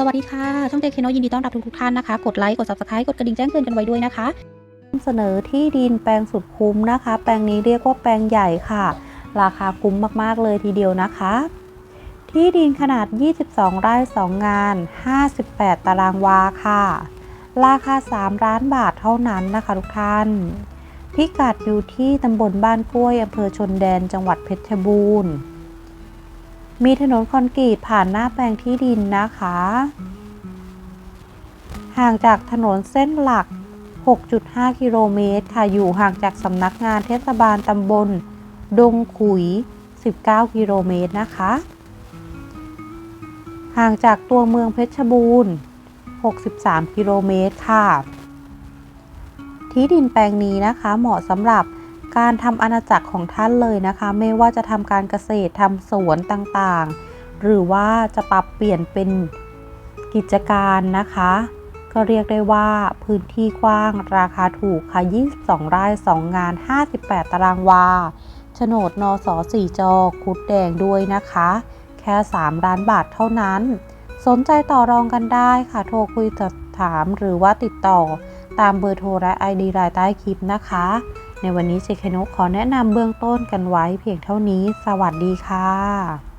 สวัสดีค่ะ ช่องเจคโนยินดีต้อนรับทุกๆท่านนะคะ กดไลค์ กด subscribe กดกระดิ่งแจ้งเตือนกันไว้ด้วยนะคะเสนอที่ดินแปลงสุดคุ้มนะคะ แปลงนี้เรียกว่าแปลงใหญ่ค่ะ ราคาคุ้มมากๆเลยทีเดียวนะคะ ที่ดินขนาด 22 ไร่ 2 งาน 58 ตารางวาค่ะ ราคา 3 ล้านบาทเท่านั้นนะคะทุกท่าน พิกัดอยู่ที่ตำบลบ้านกล้วยอำเภอชนแดนจังหวัดเพชรบูรณ์ มีถนนคอนกรีตผ่านหน้าแปลงที่ดินนะคะ ห่างจากถนนเส้นหลัก 6.5 กิโลเมตรค่ะ อยู่ห่างจากสำนักงานเทศบาลตำบล ดงขุย 19 กิโลเมตรนะคะ ห่างจากตัวเมืองเพชรบูรณ์ 63 กิโลเมตรค่ะ ที่ดินแปลงนี้นะคะเหมาะสำหรับ การทำอาณาจักรของท่านเลยนะคะ ไม่ว่าจะทำการเกษตรทำสวนต่างๆ หรือว่าจะปรับเปลี่ยนเป็นกิจการนะคะ ก็เรียกได้ว่าพื้นที่กว้างราคาถูกค่ะ 22 ไร่ 2 งาน 58 ตารางวาโฉนดนส4จอคุดแดงด้วยนะคะ แค่ 3 ล้านบาทเท่านั้น สนใจต่อรองกันได้ค่ะ โทรคุยสอบถามหรือว่าติดต่อตามเบอร์โทรและ ID รายใต้คลิปนะคะ ในวันนี้เจคโนขอแนะนำเบื้องต้นกันไว้เพียงเท่านี้ สวัสดีค่ะ